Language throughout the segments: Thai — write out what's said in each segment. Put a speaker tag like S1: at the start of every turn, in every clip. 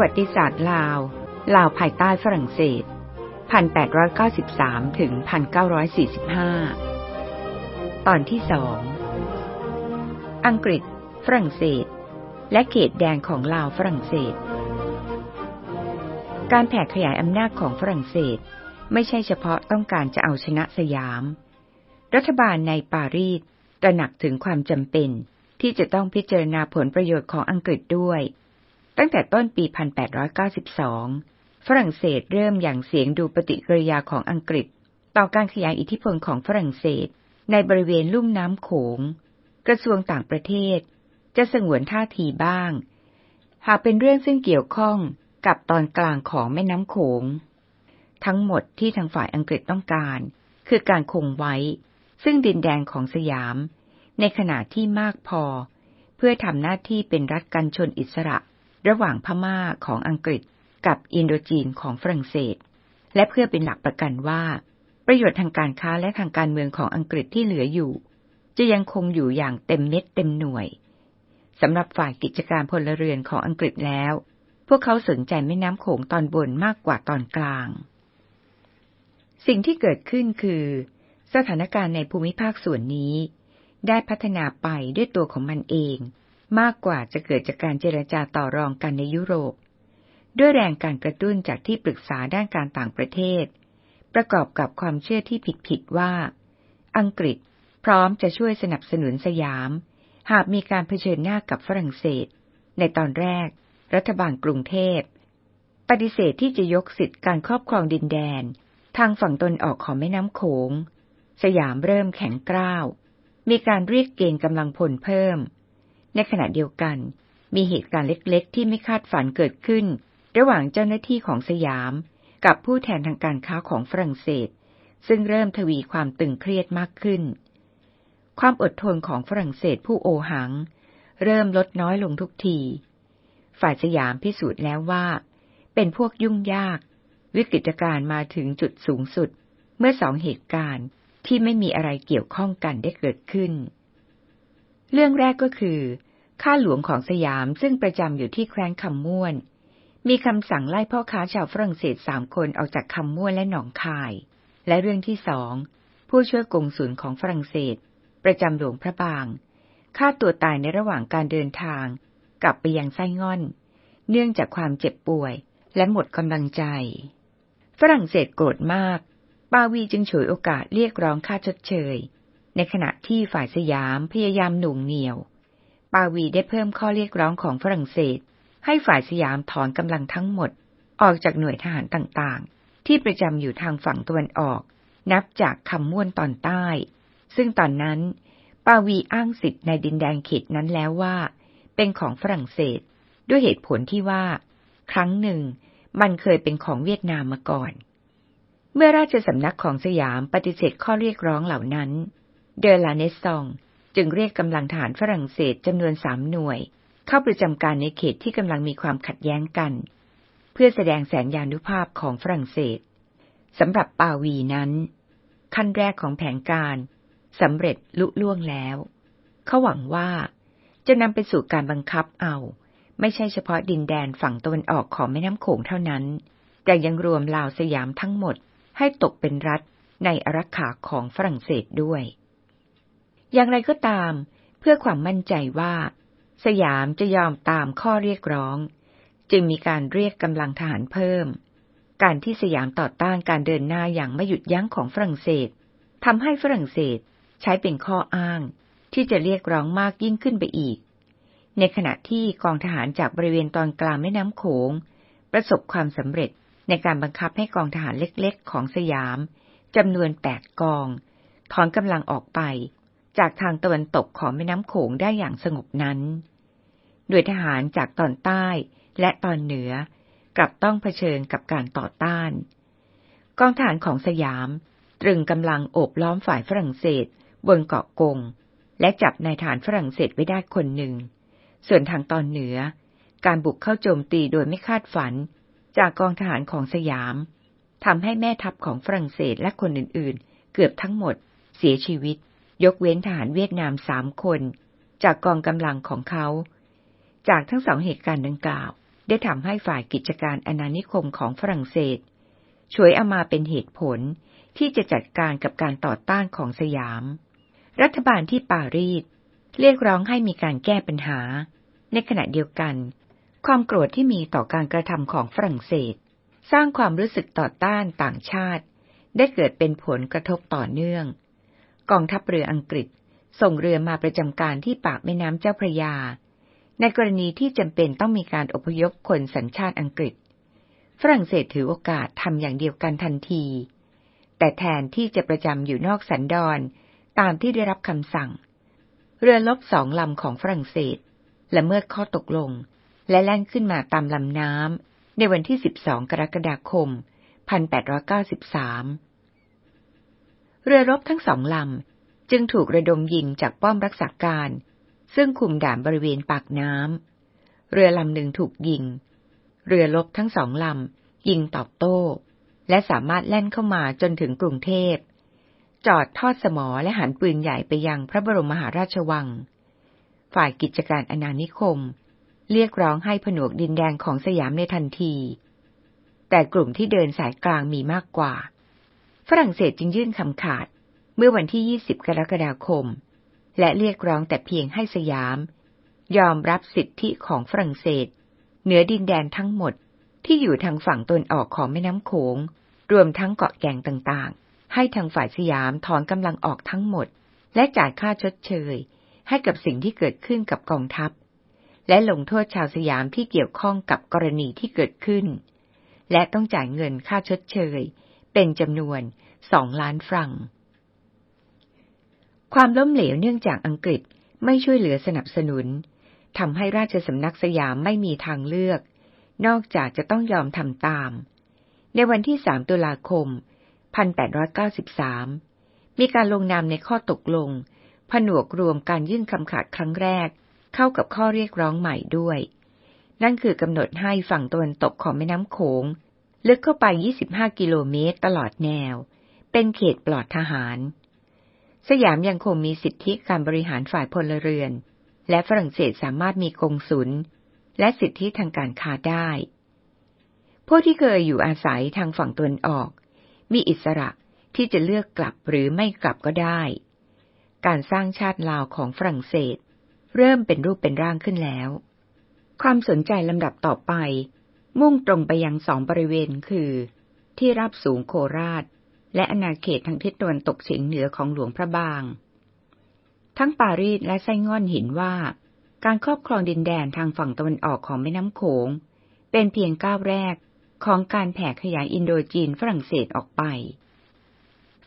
S1: วัติศาสตร์ลาว ลาวภายใต้ฝรั่งเศส 1893 ถึง 1945 ตอนที่สองอังกฤษ ฝรั่งเศส และเขตแดงของลาวฝรั่งเศส การแผ่ขยายอำนาจของฝรั่งเศสไม่ใช่เฉพาะต้องการจะเอาชนะสยาม รัฐบาลในปารีสตระหนักถึงความจำเป็นที่จะต้องพิจารณาผลประโยชน์ของอังกฤษด้วย ตั้งแต่ต้นปี 1892 ฝรั่งเศสเริ่มอย่างเสียงดูปฏิกิริยาของอังกฤษ ต่อการขยายอิทธิพลของฝรั่งเศส ในบริเวณลุ่มน้ำโขง กระทรวงต่างประเทศ จะสงวนท่าทีบ้าง หากเป็นเรื่องซึ่งเกี่ยวข้องกับตอนกลางของแม่น้ำโขง ทั้งหมดที่ทางฝ่ายอังกฤษต้องการ คือการคงไว้ ซึ่งดินแดนของสยาม ในขณะที่มากพอ เพื่อทำหน้าที่เป็นรัฐกันชนอิสระ ระหว่างพม่าของอังกฤษกับอินโดจีนของฝรั่งเศส และเพื่อเป็นหลักประกันว่า ประโยชน์ทางการค้าและทางการเมืองของอังกฤษที่เหลืออยู่ จะยังคงอยู่อย่างเต็มเม็ดเต็มหน่วยสำหรับฝ่ายกิจการพลเรือนของอังกฤษแล้ว พวกเขาสนใจแม่น้ำโขงตอนบนมากกว่าตอนกลาง สิ่งที่เกิดขึ้นคือ สถานการณ์ในภูมิภาคส่วนนี้ ได้พัฒนาไปด้วยตัวของมันเอง มากกว่าจะเกิดจากการเจรจาต่อรองกันในยุโรป ด้วยแรงการกระตุ้นจากที่ปรึกษาด้านการต่างประเทศ ประกอบกับความเชื่อที่ผิดๆว่า อังกฤษพร้อมจะช่วยสนับสนุนสยาม หากมีการเผชิญหน้ากับฝรั่งเศส ในตอนแรก รัฐบาลกรุงเทพ ปฏิเสธที่จะยกสิทธิการครอบครองดินแดน ทางฝั่งตนออกของแม่น้ำโขง สยามเริ่มแข็งกร้าว มีการเรียกเกณฑ์กำลังพลเพิ่ม ในขณะเดียวกัน มีเหตุการณ์เล็กๆ ที่ไม่คาดฝันเกิดขึ้น ระหว่างเจ้าหน้าที่ของสยาม กับผู้แทนทางการค้าของฝรั่งเศส ซึ่งเริ่มทวีความตึงเครียดมากขึ้น ความอดทนของฝรั่งเศสผู้โอหัง เริ่มลดน้อยลงทุกที ฝ่ายสยามพิสูจน์แล้วว่า เป็นพวกยุ่งยาก วิกฤตการณ์มาถึงจุดสูงสุด เมื่อสองเหตุการณ์ที่ไม่มีอะไรเกี่ยวข้องกันได้เกิดขึ้น เรื่องแรกก็คือ ข้าหลวงของสยามซึ่งประจำอยู่ที่แคว้นคำม่วน มีคำสั่งไล่พ่อค้าชาวฝรั่งเศสสามคนออกจากคำม่วนและหนองคาย และเรื่องที่สองผู้ช่วยกงสุลของฝรั่งเศส ประจำหลวงพระบางฆ่าตัวตายในระหว่างการเดินทาง กลับไปยังไส้ง่อน เนื่องจากความเจ็บป่วยและหมดกำลังใจ ฝรั่งเศสโกรธมาก ปาวีจึงฉวยโอกาสเรียกร้องค่าชดเชย ในขณะที่ฝ่ายสยามพยายามหนุ่งเหนียว ปาวีได้เพิ่มข้อเรียกร้องของฝรั่งเศส ให้ฝ่ายสยามถอนกำลังทั้งหมด ออกจากหน่วยทหารต่างๆ ที่ประจำอยู่ทางฝั่งตะวันออก นับจากคำม่วนตอนใต้ ซึ่งตอนนั้น ปาวีอ้างสิทธิ์ในดินแดนเขตนั้นแล้วว่า เป็นของฝรั่งเศส ด้วยเหตุผลที่ว่า ครั้งหนึ่ง มันเคยเป็นของเวียดนามมาก่อน เมื่อราชสำนักของสยามปฏิเสธข้อเรียกร้องเหล่านั้น เดลาเนซอง จึงเรียกกำลังฐานฝรั่งเศสจำนวนสามหน่วย เข้าประจำการในเขตที่กำลังมีความขัดแย้งกัน เพื่อแสดงแสนยานุภาพของฝรั่งเศสสำหรับปาวีนั้น ขั้นแรกของแผนการสำเร็จลุล่วงแล้ว เขาหวังว่าจะนำไปสู่การบังคับเอา ไม่ใช่เฉพาะดินแดนฝั่งตะวันออกของแม่น้ำโขงเท่านั้น แต่ยังรวมลาวสยามทั้งหมดให้ตกเป็นรัฐในอารักขาของฝรั่งเศสด้วย อย่างไรก็ตาม เพื่อความมั่นใจว่า สยามจะยอมตามข้อเรียกร้อง จึงมีการเรียกกำลังทหารเพิ่ม การที่สยามต่อต้านการเดินหน้าอย่างไม่หยุดยั้งของฝรั่งเศสทำให้ฝรั่งเศสใช้เป็นข้ออ้าง ที่จะเรียกร้องมากยิ่งขึ้นไปอีก ในขณะที่กองทหารจากบริเวณตอนกลางแม่น้ำโขง ประสบความสำเร็จในการบังคับให้กองทหารเล็กๆ ของสยามจำนวนแปดกอง ถอนกำลังออกไป จากทางตะวันตกของแม่น้ำโขงได้อย่างสงบนั้นหน่วยทหารจากตอนใต้และตอนเหนือกลับต้องเผชิญกับการต่อต้าน กองทหารของสยามตรึงกำลังโอบล้อมฝ่ายฝรั่งเศสบนเกาะกง และจับนายฐานฝรั่งเศสไว้ได้คนหนึ่ง ส่วนทางตอนเหนือ การบุกเข้าโจมตีโดยไม่คาดฝัน จากกองทหารของสยามทำให้แม่ทัพของฝรั่งเศสและคนอื่นๆ เกือบทั้งหมดเสียชีวิต ยกเว้นทหารเวียดนามสามคน จากกองกำลังของเขา จากทั้งสองเหตุการณ์ดังกล่าว ได้ทำให้ฝ่ายกิจการอาณานิคมของฝรั่งเศส ช่วยเอามาเป็นเหตุผลที่จะจัดการกับการต่อต้านของสยาม รัฐบาลที่ปารีสเรียกร้องให้มีการแก้ปัญหา ในขณะเดียวกัน ความโกรธที่มีต่อการกระทำของฝรั่งเศส สร้างความรู้สึกต่อต้านต่างชาติ ได้เกิดเป็นผลกระทบต่อเนื่อง กองทัพเรืออังกฤษ ส่งเรือมาประจำการที่ปากแม่น้ำเจ้าพระยา ในกรณีที่จำเป็นต้องมีการอพยพคนสัญชาติอังกฤษ ฝรั่งเศสถือโอกาสทำอย่างเดียวกันทันที แต่แทนที่จะประจำอยู่นอกสันดอนตามที่ได้รับคำสั่ง เรือลบสองลำของฝรั่งเศสและเมิดข้อตกลง และแล่นขึ้นมาตามลำน้ำในวันที่ 12 กรกฎาคม 1893 เรือรบทั้งสองลำ จึงถูกระดมยิงจากป้อมรักษาการ ซึ่งคุมด่านบริเวณปากน้ำ เรือลำหนึ่งถูกยิง เรือรบทั้งสองลำ ยิงตอบโต้ และสามารถแล่นเข้ามาจนถึงกรุงเทพ จอดทอดสมอและหันปืนใหญ่ไปยังพระบรมมหาราชวัง ฝ่ายกิจการอนานิคม เรียกร้องให้ผนวกดินแดงของสยามในทันที แต่กลุ่มที่เดินสายกลางมีมากกว่า ฝรั่งเศสจึงยื่นคำขาด เมื่อวันที่ 20 กรกฎาคม และเรียกร้องแต่เพียงให้สยาม ยอมรับสิทธิของฝรั่งเศส เหนือดินแดนทั้งหมดที่อยู่ทางฝั่งตนออกของแม่น้ำโขง รวมทั้งเกาะแก่งต่างๆ ให้ทางฝ่ายสยามถอนกำลังออกทั้งหมด และจ่ายค่าชดเชย ให้กับสิ่งที่เกิดขึ้นกับกองทัพ และลงโทษชาวสยามที่เกี่ยวข้องกับกรณีที่เกิดขึ้น และต้องจ่ายเงินค่าชดเชย เป็นจำนวนสองล้านฟรัง ความล้มเหลวเนื่องจากอังกฤษไม่ช่วยเหลือสนับสนุนทำให้ราชสำนักสยามไม่มีทางเลือก นอกจากจะต้องยอมทำตาม ในวันที่ 3 ตุลาคม 1893 มีการลงนามในข้อตกลง ผนวกรวมการยื่นคำขาดครั้งแรก เข้ากับข้อเรียกร้องใหม่ด้วย นั่นคือกำหนดให้ฝั่งตะวันตกของแม่น้ำโขง ลึกเข้าไป 25 กิโลเมตรตลอดแนว เป็นเขตปลอดทหาร สยามยังคงมีสิทธิการบริหารฝ่ายพลเรือน และฝรั่งเศสสามารถมีกงสุลและสิทธิทางการค้าได้ พวกที่เคยอยู่อาศัยทางฝั่งตะวันออก มีอิสระที่จะเลือกกลับหรือไม่กลับก็ได้ การสร้างชาติลาวของฝรั่งเศส เริ่มเป็นรูปเป็นร่างขึ้นแล้ว ความสนใจลำดับต่อไป มุ่งตรงไปยังสองบริเวณคือ ที่ราบสูงโคราช และอาณาเขตทางทิศตะวันตกเฉียงเหนือของหลวงพระบาง ทั้งปารีสและไส้ง่อนเห็นว่า การครอบครองดินแดนทางฝั่งตะวันออกของแม่น้ำโขง เป็นเพียงก้าวแรกของการแผ่ขยายอินโดจีนฝรั่งเศสออกไป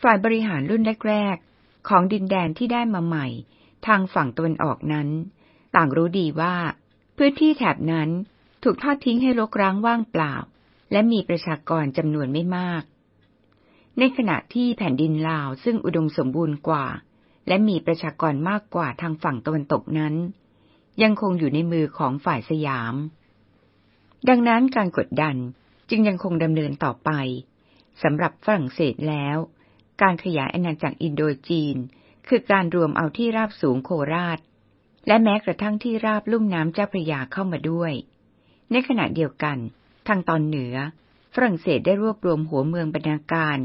S1: ฝ่ายบริหารรุ่นแรกๆของดินแดนที่ได้มาใหม่ ทางฝั่งตะวันออกนั้น ต่างรู้ดีว่า พื้นที่แถบนั้น ถูกทอดทิ้งให้รกร้างว่างเปล่า และมีประชากรจำนวนไม่มาก ในขณะที่แผ่นดินลาวซึ่งอุดมสมบูรณ์กว่า และมีประชากรมากกว่าทางฝั่งตะวันตกนั้น ยังคงอยู่ในมือของฝ่ายสยาม ดังนั้นการกดดันจึงยังคงดำเนินต่อไปสำหรับฝรั่งเศสแล้ว การขยายอาณาจักรอินโดจีน คือการรวมเอาที่ราบสูงโคราช และแม้กระทั่งที่ราบลุ่มน้ำเจ้าพระยาเข้ามาด้วย ในขณะเดียวกัน ทางตอนเหนือ ฝรั่งเศสได้รวบรวมหัวเมืองบรรณาการ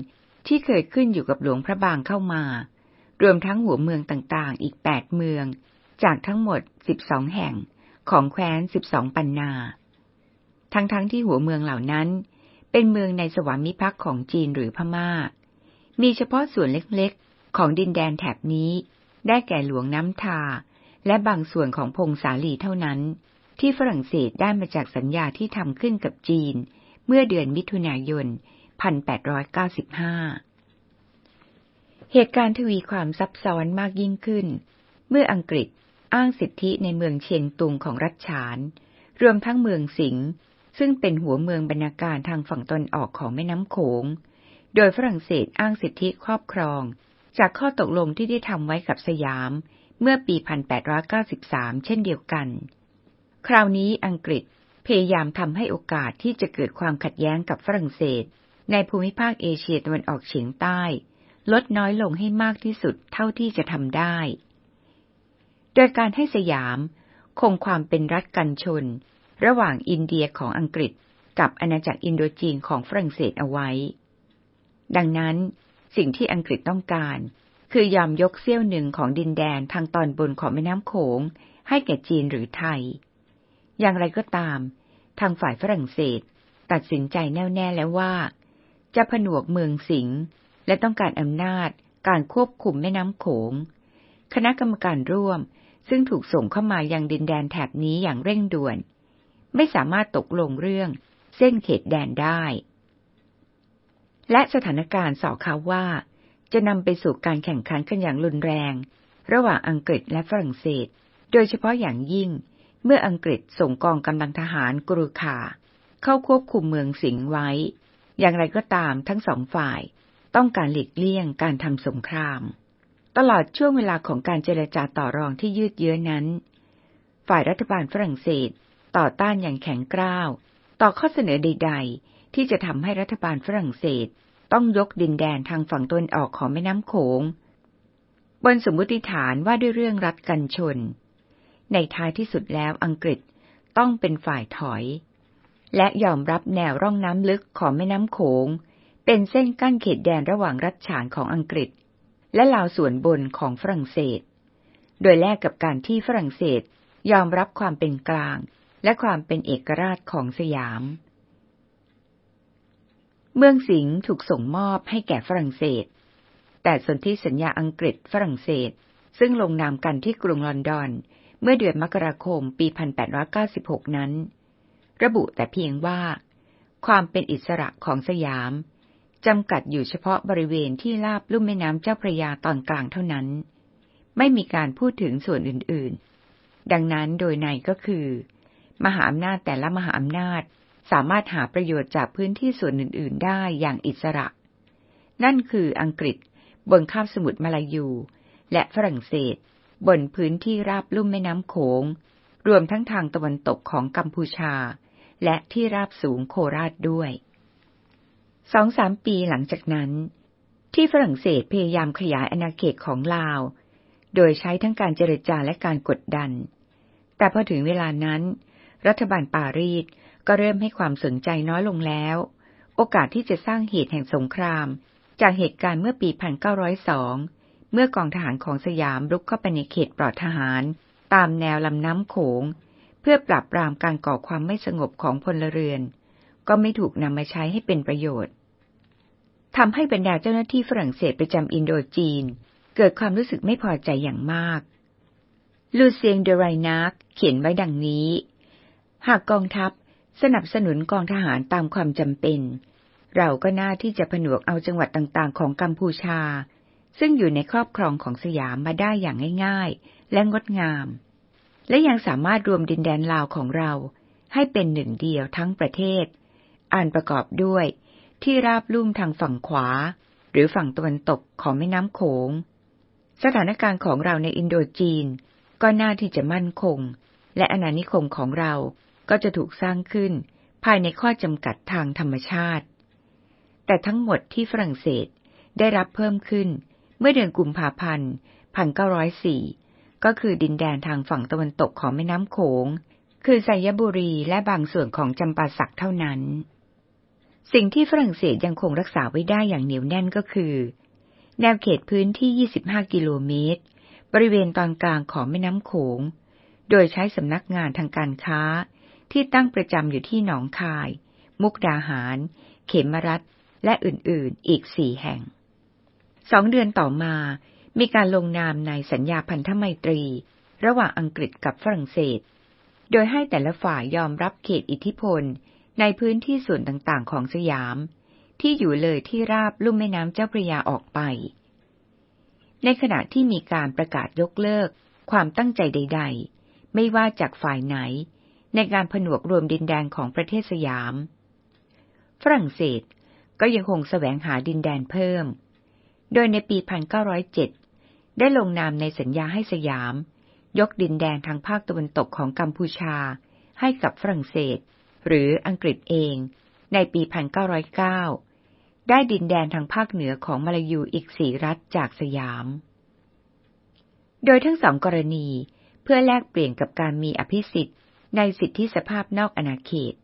S1: ที่เคยขึ้นอยู่กับหลวงพระบางเข้ามา รวมทั้งหัวเมืองต่างๆ อีกแปดเมือง จากทั้งหมดสิบสองแห่งของแคว้นสิบสองปันนา ทั้งๆทที่หัวเมืองเหล่านั้น เป็นเมืองในสวามิภักดิ์ของจีนหรือพมา่า มีเฉพาะส่วนเล็กๆ ของดินแดนแถบนี้ ได้แก่หลวงน้ำทา และบางส่วนของพงสาลีเท่านั้น ที่ฝรั่งเศสได้มาจากสัญญาที่ทำขึ้นกับจีน เมื่อเดือนมิถุนายน 1895 เหตุการณ์ทวีความซับซ้อนมากยิ่งขึ้น เมื่ออังกฤษอ้างสิทธิในเมืองเชียงตุงของรัชฉาน รวมทั้งเมืองสิงห์ซึ่งเป็นหัวเมืองบรรณาการทางฝั่งตนออกของแม่น้ำโขง โดยฝรั่งเศสอ้างสิทธิครอบครอง จากข้อตกลงที่ได้ทำไว้กับสยาม เมื่อปี 1893 เช่นเดียวกัน คราวนี้อังกฤษพยายามทำให้โอกาสที่จะเกิดความขัดแย้งกับฝรั่งเศส ในภูมิภาคเอเชียตะวันออกเฉียงใต้ ลดน้อยลงให้มากที่สุดเท่าที่จะทำได้ โดยการให้สยามคงความเป็นรัฐกันชน ระหว่างอินเดียของอังกฤษกับอาณาจักรอินโดจีนของฝรั่งเศสเอาไว้ ดังนั้นสิ่งที่อังกฤษต้องการ คือยอมยกเสี้ยวหนึ่งของดินแดนทางตอนบนของแม่น้ำโขง ให้แก่จีนหรือไทย อย่างไรก็ตาม ทางฝ่ายฝรั่งเศส ตัดสินใจแน่วแน่แล้วว่า จะผนวกเมืองสิงห์และต้องการอำนาจการควบคุมแม่น้ำโขง คณะกรรมการร่วมซึ่งถูกส่งเข้ามายังดินแดนแถบนี้อย่างเร่งด่วน ไม่สามารถตกลงเรื่องเส้นเขตแดนได้ และสถานการณ์สอเขาว่า จะนำไปสู่การแข่งขันกันอย่างรุนแรง ระหว่างอังกฤษและฝรั่งเศส โดยเฉพาะอย่างยิ่ง เมื่ออังกฤษส่งกองกำลังทหารกรูคาเข้าควบคุมเมืองสิงห์ไว้ อย่างไรก็ตามทั้งสองฝ่ายต้องการหลีกเลี่ยงการทำสงคราม ตลอดช่วงเวลาของการเจรจาต่อรองที่ยืดเยื้อนั้น ฝ่ายรัฐบาลฝรั่งเศสต่อต้านอย่างแข็งกร้าว ต่อข้อเสนอใด ๆ ที่จะทำให้รัฐบาลฝรั่งเศสต้องยกดินแดนทางฝั่งตนออกของแม่น้ำโขง บนสมมติฐานว่าด้วยเรื่องรัฐกันชน ในท้ายที่สุดแล้วอังกฤษต้องเป็นฝ่ายถอย และยอมรับแนวร่องน้ำลึกของแม่น้ำโขง เป็นเส้นกั้นเขตแดนระหว่างรัฐฉานของอังกฤษ และลาวส่วนบนของฝรั่งเศส โดยแลกกับการที่ฝรั่งเศสยอมรับความเป็นกลาง และความเป็นเอกราชของสยาม เมืองสิงห์ถูกส่งมอบให้แก่ฝรั่งเศส แต่สนธิสัญญาอังกฤษฝรั่งเศส ซึ่งลงนามกันที่กรุงลอนดอน เมื่อเดือนมกราคมปี 1896 นั้น ระบุแต่เพียงว่า ความเป็นอิสระของสยามจำกัดอยู่เฉพาะบริเวณที่ลาบลุ่มแม่น้ำเจ้าพระยาตอนกลางเท่านั้น ไม่มีการพูดถึงส่วนอื่นๆ ดังนั้นโดยในก็คือ มหาอำนาจแต่ละมหาอำนาจสามารถหาประโยชน์จากพื้นที่ส่วนอื่น ๆ ได้อย่างอิสระ นั่นคืออังกฤษบนคาบสมุทรมาลายู และฝรั่งเศส บนพื้นที่ราบลุ่มแม่น้ำโขง รวมทั้งทางตะวันตกของกัมพูชา และที่ราบสูงโคราชด้วยสองสามปีหลังจากนั้น ที่ฝรั่งเศสพยายามขยายอาณาเขตของลาว โดยใช้ทั้งการเจรจาและการกดดัน แต่พอถึงเวลานั้น รัฐบาลปารีสก็เริ่มให้ความสนใจน้อยลงแล้ว โอกาสที่จะสร้างเหตุแห่งสงคราม จากเหตุการณ์เมื่อปี 1902 เมื่อกองทหารของสยามรุกเข้าไปในเขตปลอดทหาร ตามแนวลำน้ำโขง เพื่อปราบปรามการก่อความไม่สงบของพลเรือน ก็ไม่ถูกนำมาใช้ให้เป็นประโยชน์ทำให้บรรดาเจ้าหน้าที่ฝรั่งเศสประจำอินโดจีน เกิดความรู้สึกไม่พอใจอย่างมาก ลูเซียงเดรายนักเขียนไว้ดังนี้ หากกองทัพสนับสนุนกองทหารตามความจำเป็น เราก็น่าที่จะผนวกเอาจังหวัดต่างๆ ของกัมพูชา ซึ่งอยู่ในครอบครองของสยามมาได้อย่างง่ายๆ และงดงาม และยังสามารถรวมดินแดนลาวของเรา ให้เป็นหนึ่งเดียวทั้งประเทศ อ่านประกอบด้วย ที่ราบลุ่มทางฝั่งขวา หรือฝั่งตะวันตกของแม่น้ำโขง สถานการณ์ของเราในอินโดจีน ก็น่าที่จะมั่นคง และอาณานิคมของเราก็จะถูกสร้างขึ้น ภายในข้อจำกัดทางธรรมชาติ แต่ทั้งหมดที่ฝรั่งเศสได้รับเพิ่มขึ้น เมื่อเดือนกุมภาพันธ์1904 ก็คือดินแดนทางฝั่งตะวันตกของแม่น้ำโขง คือไซยบุรีและบางส่วนของจำปาสักเท่านั้น สิ่งที่ฝรั่งเศสยังคงรักษาไว้ได้อย่างเหนียวแน่นก็คือ แนวเขตพื้นที่ 25 กิโลเมตร บริเวณตอนกลางของแม่น้ำโขง โดยใช้สำนักงานทางการค้าที่ตั้งประจำอยู่ที่หนองคาย มุกดาหาร เขมรัฐ และอื่นๆ อีกสี่แห่ง สองเดือนต่อมา มีการลงนามในสัญญาพันธไมตรี ระหว่างอังกฤษกับฝรั่งเศส โดยให้แต่ละฝ่ายยอมรับเขตอิทธิพล ในพื้นที่ส่วนต่างๆ ของสยาม ที่อยู่เลยที่ราบลุ่มแม่น้ำเจ้าพระยาออกไป ในขณะที่มีการประกาศยกเลิก ความตั้งใจใด ๆ ไม่ว่าจากฝ่ายไหน ในการผนวกรวมดินแดนของประเทศสยาม ฝรั่งเศสก็ยังคงแสวงหาดินแดนเพิ่ม โดยในปี 1907 ได้ลงนามในสัญญาให้สยาม ยกดินแดนทางภาคตะวันตกของกัมพูชา ให้กับฝรั่งเศส หรืออังกฤษเอง ในปี 1909 ได้ดินแดนทางภาคเหนือของมาลายูอีกสี่รัฐจากสยาม โดยทั้งสองกรณีเพื่อแลกเปลี่ยนกับการมีอภิสิทธิ์ในสิทธิสภาพนอกอาณาเขต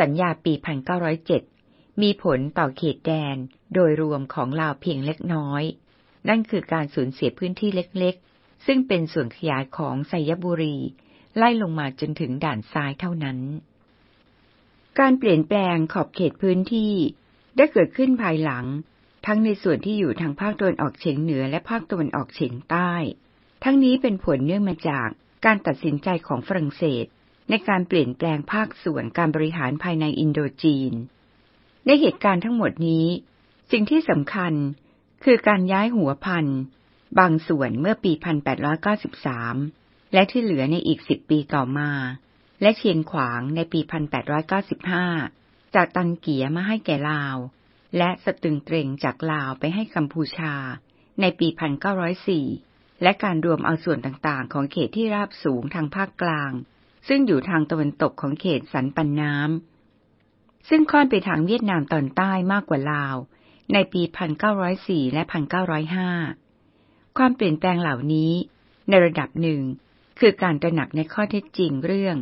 S1: สัญญาปี 1907 มีผลต่อเขตแดนโดยรวมของลาวเพียงเล็กน้อย นั่นคือการสูญเสียพื้นที่เล็กๆ ซึ่งเป็นส่วนขยายของไสยบุรี ไล่ลงมาจนถึงด่านซ้ายเท่านั้น การเปลี่ยนแปลงขอบเขตพื้นที่ได้เกิดขึ้นภายหลัง ทั้งในส่วนที่อยู่ทางภาคตะวันออกเฉียงเหนือและภาคตะวันออกเฉียงใต้ ทั้งนี้เป็นผลเนื่องมาจากการตัดสินใจของฝรั่งเศส ในการเปลี่ยนแปลงภาคส่วนการบริหารภายในอินโดจีน ในเหตุการณ์ทั้งหมดนี้ สิ่งที่สำคัญคือการย้ายหัวพันธุ์ บางส่วนเมื่อปี 1893 และที่เหลือในอีก 10 ปีต่อมา และเชียนขวางในปี 1895 จากตันเกียมาให้แก่ลาว และสตึงเตรงจากลาวไปให้กัมพูชา ในปี 1904 และการรวมเอาส่วนต่างๆ ของเขตที่ราบสูงทางภาคกลาง ซึ่งอยู่ทางตะวันตกของเขตสันปันน้ำ ซึ่งค่อนไปทางเวียดนามตอนใต้มากกว่าลาว ในปี 1904 และ 1905 ความเปลี่ยนแปลงเหล่านี้ ในระดับหนึ่ง คือการตระหนักในข้อเท็จจริงเรื่อง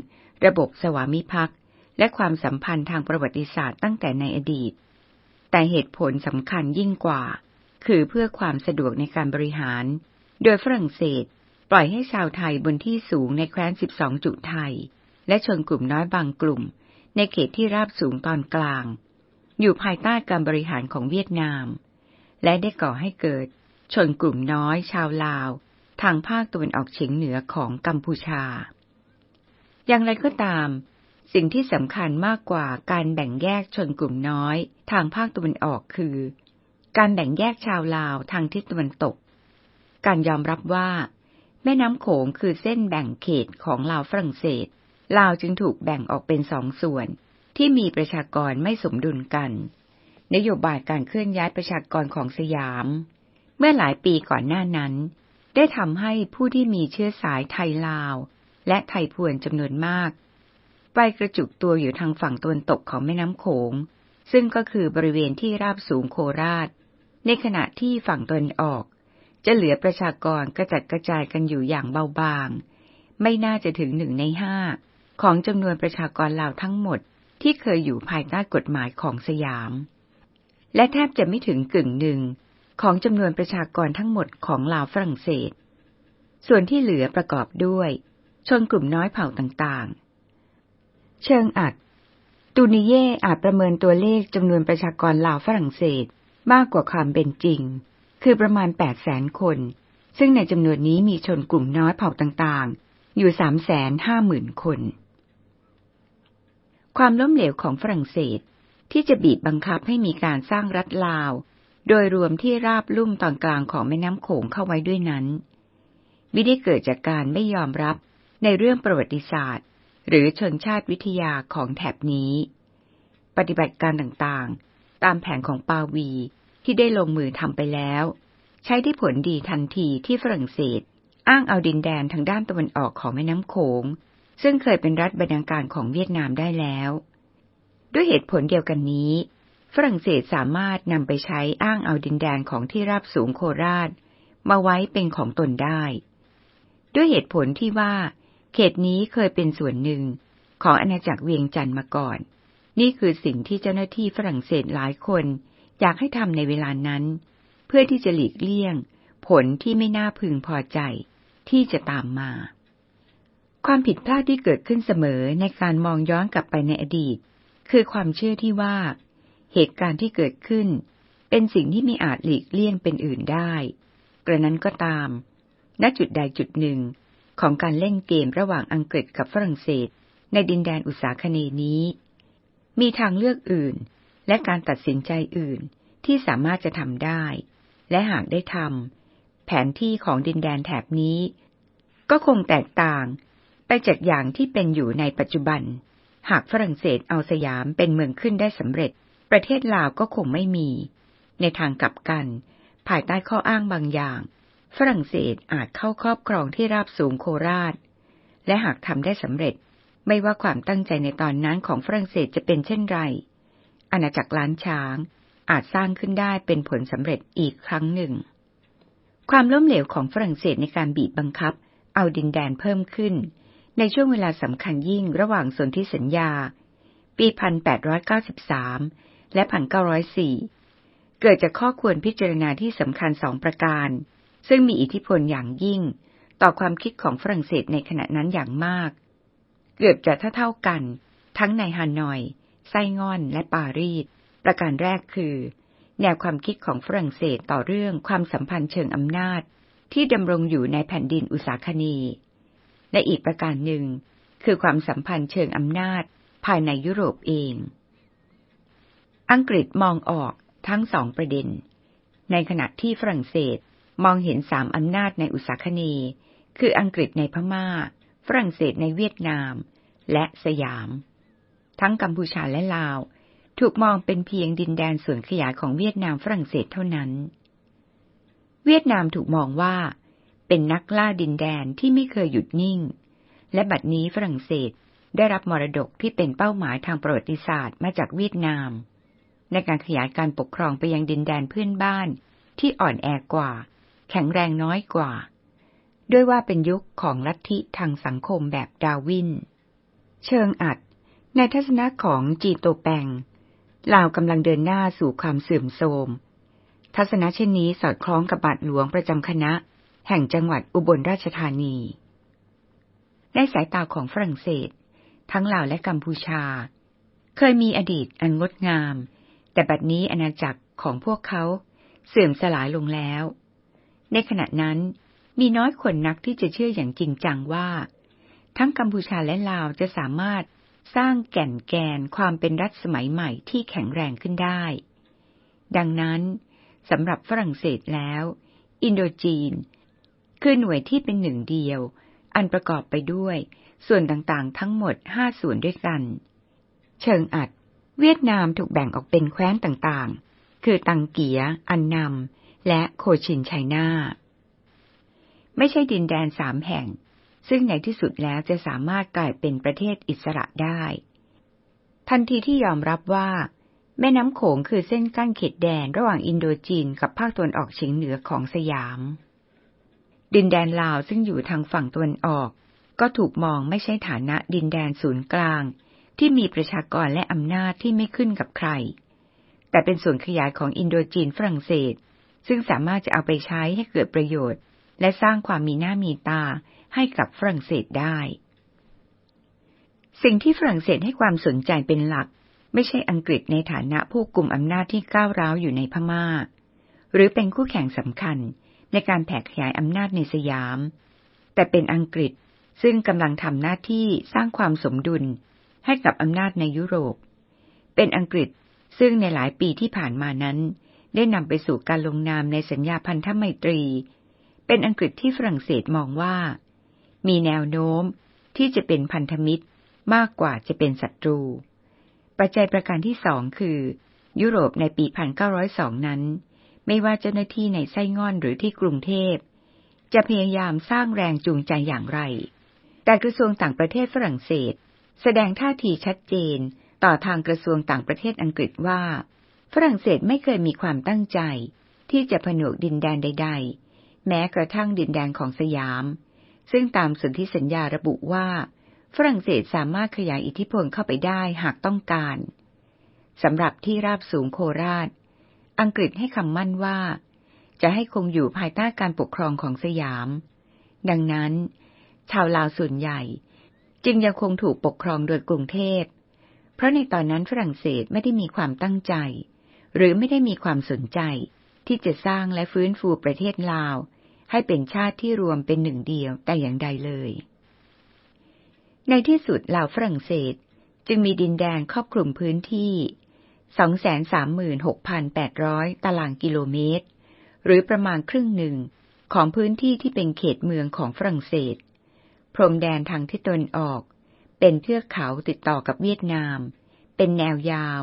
S1: ระบบสวามิภักดิ์และความสัมพันธ์ทางประวัติศาสตร์ตั้งแต่ในอดีต แต่เหตุผลสำคัญยิ่งกว่า คือเพื่อความสะดวกในการบริหาร โดยฝรั่งเศส ปล่อยให้ชาวไทยบนที่สูงในแคว้น 12 จุไทย และชนกลุ่มน้อยบางกลุ่ม ในเขตที่ราบสูงตอนกลาง อยู่ภายใต้การบริหารของเวียดนาม และได้ก่อให้เกิด ชนกลุ่มน้อยชาวลาว ทางภาคตะวันออกเฉียงเหนือของกัมพูชา อย่างไรก็ตาม สิ่งที่สำคัญมากกว่าการแบ่งแยกชนกลุ่มน้อย ทางภาคตะวันออกคือ การแบ่งแยกชาวลาวทางทิศตะวันตก การยอมรับว่า แม่น้ำโขงคือเส้นแบ่งเขตของลาวฝรั่งเศส ลาวจึงถูกแบ่งออกเป็นสองส่วนที่มีประชากรไม่สมดุลกัน นโยบายการเคลื่อนย้ายประชากรของสยาม เมื่อหลายปีก่อนหน้านั้น ได้ทำให้ผู้ที่มีเชื้อสายไทยลาว และไทยพวนจำนวนมาก ไปกระจุกตัวอยู่ทางฝั่งตะวันตกของแม่น้ำโขง ซึ่งก็คือบริเวณที่ราบสูงโคราช ในขณะที่ฝั่งตะวันออก จะเหลือประชากรกระจัดกระจายกันอยู่อย่างเบาบาง ไม่น่าจะถึงหนึ่งในห้า ของจำนวนประชากรลาวทั้งหมดที่เคยอยู่ภายใต้กฎหมายของสยาม และแทบจะไม่ถึงกึ่งหนึ่งของจำนวนประชากรทั้งหมดของลาวฝรั่งเศส ส่วนที่เหลือประกอบด้วย ชนกลุ่มน้อยเผ่าต่างๆ เชิงอัด ตูนิเย่อาจประเมินตัวเลขจำนวนประชากรลาวฝรั่งเศสมากกว่าความเป็นจริง คือประมาณแปดแสนคน ซึ่งในจำนวนนี้มีชนกลุ่มน้อยเผ่าต่างๆ อยู่สามแสนห้าหมื่นคน ความล้มเหลวของฝรั่งเศส ที่จะบีบบังคับให้มีการสร้างรัฐลาว โดยรวมที่ราบลุ่มตอนกลางของแม่น้ำโขงเข้าไว้ด้วยนั้น ไม่ได้เกิดจากการไม่ยอมรับในเรื่องประวัติศาสตร์ หรือชนชาติวิทยาของแถบนี้ ปฏิบัติการต่างๆ ตามแผนของปาวีที่ได้ลงมือทำไปแล้ว ใช้ได้ผลดีทันทีที่ฝรั่งเศส อ้างเอาดินแดนทางด้านตะวันออกของแม่น้ำโขง ซึ่งเคยเป็นรัฐบรรณาการของเวียดนามได้แล้ว ด้วยเหตุผลเดียวกันนี้ ฝรั่งเศสสามารถนำไปใช้อ้างเอาดินแดนของที่ราบสูงโคราช มาไว้เป็นของตนได้ ด้วยเหตุผลที่ว่า เขตนี้เคยเป็นส่วนหนึ่งของอาณาจักรเวียงจันทร์มาก่อน นี่คือสิ่งที่เจ้าหน้าที่ฝรั่งเศสหลายคนอยากให้ทำในเวลานั้น เพื่อที่จะหลีกเลี่ยง ผลที่ไม่น่าพึงพอใจที่จะตามมา ความผิดพลาดที่เกิดขึ้นเสมอในการมองย้อนกลับไปในอดีต คือความเชื่อที่ว่า เหตุการณ์ที่เกิดขึ้น เป็นสิ่งที่ไม่อาจหลีกเลี่ยงเป็นอื่นได้ กระนั้นก็ตาม ณจุดใดจุดหนึ่ง ของการเล่นเกมระหว่างอังกฤษกับฝรั่งเศส ในดินแดนอุตสาคเนนี้ มีทางเลือกอื่น และการตัดสินใจอื่นที่สามารถจะทำได้ และหากได้ทำแผนที่ของดินแดนแถบนี้ ก็คงแตกต่าง จากอย่างที่เป็นอยู่ในปัจจุบัน หากฝรั่งเศสเอาสยามเป็นเมืองขึ้นได้สำเร็จ ประเทศลาวก็คงไม่มี ในทางกลับกัน ภายใต้ข้ออ้างบางอย่าง ฝรั่งเศสอาจเข้าครอบครองที่ราบสูงโคราช และหากทำได้สำเร็จ ไม่ว่าความตั้งใจในตอนนั้นของฝรั่งเศสจะเป็นเช่นไร อาณาจักรล้านช้างอาจสร้างขึ้นได้เป็นผลสำเร็จอีกครั้งหนึ่ง ความล้มเหลวของฝรั่งเศสในการบีบบังคับ เอาดินแดนเพิ่มขึ้น ในช่วงเวลาสำคัญยิ่งระหว่างสนธิสัญญา ปี 1893 และ 1904 เกิดจากข้อควรพิจารณาที่สำคัญสองประการ ซึ่งมีอิทธิพลอย่างยิ่ง ต่อความคิดของฝรั่งเศสในขณะนั้นอย่างมาก เกือบจะเท่าๆกัน ทั้งในฮานอยไส้ง่อน และปารีส ประการแรกคือ แนวความคิดของฝรั่งเศสต่อเรื่องความสัมพันธ์เชิงอำนาจ ที่ดำรงอยู่ในแผ่นดินอุษาคเนย์ และอีกประการหนึ่ง คือความสัมพันธ์เชิงอำนาจภายในยุโรปเอง อังกฤษมองออกทั้งสองประเด็น ในขณะที่ฝรั่งเศสมองเห็นสามอำนาจในอุษาคเนคืออังกฤษในพมา่า ฝรั่งเศสในเวียดนาม และสยาม ทั้งกัมพูชาและลาว ถูกมองเป็นเพียงดินแดนส่วนขยายของเวียดนามฝรั่งเศสเท่านั้น เวียดนามถูกมองว่า เป็นนักล่าดินแดนที่ไม่เคยหยุดนิ่ง และบัดนี้ฝรั่งเศสได้รับมรดกที่เป็นเป้าหมายทางประวัติศาสตร์มาจากเวียดนาม ในการขยายการปกครองไปยังดินแดนเพื่อนบ้านที่อ่อนแอกว่า แข็งแรงน้อยกว่า ด้วยว่าเป็นยุคของลัทธิทางสังคมแบบดาวิน เชิงอัด ในทัศนะของจีโตแปงลาวกำลังเดินหน้าสู่ความเสื่อมโทรม ทัศนะเช่นนี้สอดคล้องกับบาทหลวงประจำคณะ แห่งจังหวัดอุบลราชธานี ในสายตาของฝรั่งเศส ทั้งลาวและกัมพูชา เคยมีอดีตอันงดงาม แต่บัดนี้อาณาจักรของพวกเขาเสื่อมสลายลงแล้ว ในขณะนั้นมีน้อยคนนักที่จะเชื่ออย่างจริงจังว่า ทั้งกัมพูชาและลาวจะสามารถสร้างแก่นแกนความเป็นรัฐสมัยใหม่ที่แข็งแรงขึ้นได้ ดังนั้นสำหรับฝรั่งเศสแล้ว อินโดจีน คือหน่วยที่เป็นหนึ่งเดียว อันประกอบไปด้วย ส่วนต่างๆ ทั้งหมดห้าส่วนด้วยกัน เชิงอัด เวียดนามถูกแบ่งออกเป็นแคว้นต่างๆ คือตังเกีย อันนำ และโคชินไชน่า ไม่ใช่ดินแดนสามแห่ง ซึ่งในที่สุดแล้วจะสามารถกลายเป็นประเทศอิสระได้ ทันทีที่ยอมรับว่าแม่น้ำโขงคือเส้นกั้นเขตแดนระหว่างอินโดจีนกับภาคตะวันออกเฉียงเหนือของสยาม ดินแดนลาวซึ่งอยู่ทางฝั่งตะวันออก ก็ถูกมองไม่ใช่ฐานะดินแดนศูนย์กลาง ที่มีประชากรและอำนาจที่ไม่ขึ้นกับใคร แต่เป็นส่วนขยายของอินโดจีนฝรั่งเศส ซึ่งสามารถจะเอาไปใช้ให้เกิดประโยชน์ และสร้างความมีหน้ามีตาให้กับฝรั่งเศสได้ สิ่งที่ฝรั่งเศสให้ความสนใจเป็นหลัก ไม่ใช่อังกฤษในฐานะผู้กลุ่มอำนาจที่ก้าวร้าวอยู่ในพมา่า หรือเป็นคู่แข่งสำคัญ ในการแผ่ขยายอำนาจในสยาม แต่เป็นอังกฤษซึ่งกำลังทำหน้าที่สร้างความสมดุลให้กับอำนาจในยุโรป เป็นอังกฤษซึ่งในหลายปีที่ผ่านมานั้น ได้นำไปสู่การลงนามในสัญญาพันธไมตรี เป็นอังกฤษที่ฝรั่งเศสมองว่า มีแนวโน้มที่จะเป็นพันธมิตรมากกว่าจะเป็นศัตรู ปัจจัยประการที่สองคือ ยุโรปในปี 1902 นั้น ไม่ว่าเจ้าหน้าที่ในไส้ง่อนหรือที่กรุงเทพ จะพยายามสร้างแรงจูงใจอย่างไร แต่กระทรวงต่างประเทศฝรั่งเศส แสดงท่าทีชัดเจนต่อทางกระทรวงต่างประเทศอังกฤษว่า ฝรั่งเศสไม่เคยมีความตั้งใจ ที่จะผนวกดินแดนใด ๆ แม้กระทั่งดินแดนของสยาม ซึ่งตามสนธิสัญญาระบุว่า ฝรั่งเศสสามารถขยายอิทธิพลเข้าไปได้หากต้องการสำหรับที่ราบสูงโคราช อังกฤษให้คำมั่นว่า จะให้คงอยู่ภายใต้การปกครองของสยาม ดังนั้น ชาวลาวส่วนใหญ่ จึงยังคงถูกปกครองโดยกรุงเทพ เพราะในตอนนั้นฝรั่งเศสไม่ได้มีความตั้งใจ หรือไม่ได้มีความสนใจ ที่จะสร้างและฟื้นฟูประเทศลาว ให้เป็นชาติที่รวมเป็นหนึ่งเดียวแต่อย่างใดเลย ในที่สุดลาวฝรั่งเศสจึงมีดินแดนครอบคลุมพื้นที่ 236,800 ตารางกิโลเมตร หรือประมาณครึ่งหนึ่งของพื้นที่ที่เป็นเขตเมืองของฝรั่งเศส พรมแดนทางทิศตะวันออก เป็นเทือกเขาติดต่อกับเวียดนาม เป็นแนวยาว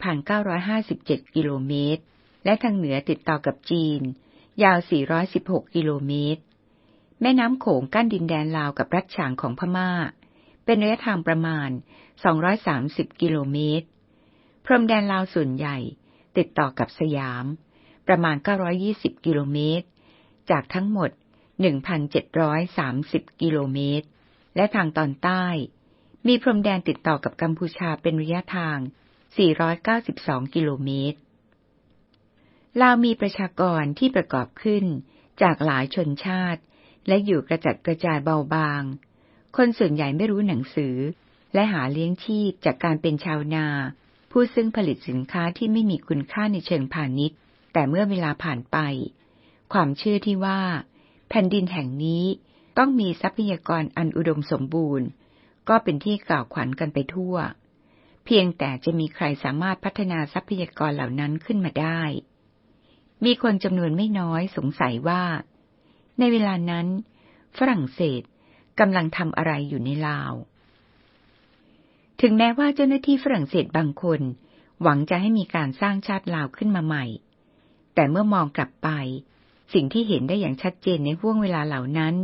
S1: 1,957 กิโลเมตร และทางเหนือติดต่อกับจีน ยาว 416 กิโลเมตร แม่น้ำโขงกั้นดินแดนลาวกับรัฐฉางของพมา่า เป็นระยะทางประมาณ 230 กิโลเมตร พรมแดนลาวส่วนใหญ่ ติดต่อกับสยาม ประมาณ 920 กิโลเมตร จากทั้งหมด 1,730 กิโลเมตร และทางตอนใต้ มีพรมแดนติดต่อกับกัมพูชาเป็นระยะทาง 492 กิโลเมตร ลาวมีประชากรที่ประกอบขึ้นจากหลายชนชาติ และอยู่กระจัดกระจายเบาบาง คนส่วนใหญ่ไม่รู้หนังสือ และหาเลี้ยงชีพจากการเป็นชาวนา ผู้ซึ่งผลิตสินค้าที่ไม่มีคุณค่าในเชิงพาณิชย์ แต่เมื่อเวลาผ่านไป ความเชื่อที่ว่า แผ่นดินแห่งนี้ต้องมีทรัพยากรอันอุดมสมบูรณ์ ก็เป็นที่กล่าวขวัญกันไปทั่ว เพียงแต่จะมีใครสามารถพัฒนาทรัพยากรเหล่านั้นขึ้นมาได้ มีคนจำนวนไม่น้อยสงสัยว่า ในเวลานั้น ฝรั่งเศสกำลังทำอะไรอยู่ในลาว ถึงแม้ว่าเจ้าหน้าที่ฝรั่งเศสบางคน หวังจะให้มีการสร้างชาติลาวขึ้นมาใหม่ แต่เมื่อมองกลับไป สิ่งที่เห็นได้อย่างชัดเจนในห่วงเวลาเหล่านั้น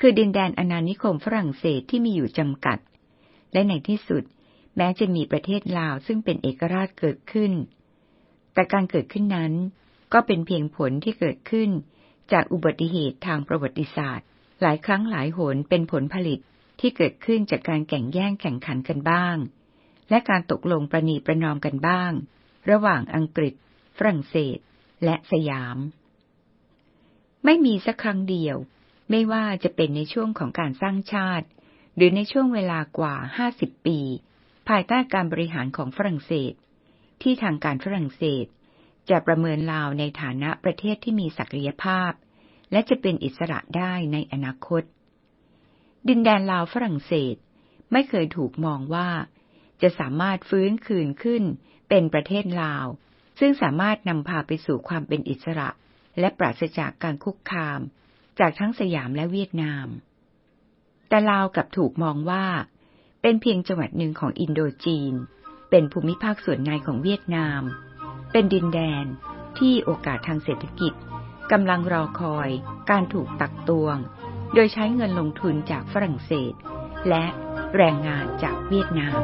S1: คือดินแดนอาณานิคมฝรั่งเศสที่มีอยู่จำกัด และในที่สุด แม้จะมีประเทศลาวซึ่งเป็นเอกราชเกิดขึ้น แต่การเกิดขึ้นนั้น ก็เป็นเพียงผลที่เกิดขึ้น จากอุบัติเหตุทางประวัติศาสตร์ หลายครั้งหลายหนเป็นผลผลิต ที่เกิดขึ้นจากการแข่งแย่งแข่งขันกันบ้าง และการตกลงประนีประนอมกันบ้าง ระหว่างอังกฤษ ฝรั่งเศส และสยาม ไม่มีสักครั้งเดียว ไม่ว่าจะเป็นในช่วงของการสร้างชาติ หรือในช่วงเวลากว่า 50 ปี ภายใต้การบริหารของฝรั่งเศส ที่ทางการฝรั่งเศส จะประเมินลาวในฐานะประเทศที่มีศักยภาพ และจะเป็นอิสระได้ในอนาคต ดินแดนลาวฝรั่งเศส ไม่เคยถูกมองว่า จะสามารถฟื้นคืนขึ้นเป็นประเทศลาว ซึ่งสามารถนำพาไปสู่ความเป็นอิสระ และปราศจากการคุกคาม จากทั้งสยามและเวียดนาม แต่ลาวกับถูกมองว่า เป็นเพียงจังหวัดหนึ่งของอินโดจีน เป็นภูมิภาคส่วนในของเวียดนาม เป็นดินแดนที่โอกาสทางเศรษฐกิจกำลังรอคอย การถูกตักตวง โดยใช้เงินลงทุนจากฝรั่งเศส และแรงงานจากเวียดนาม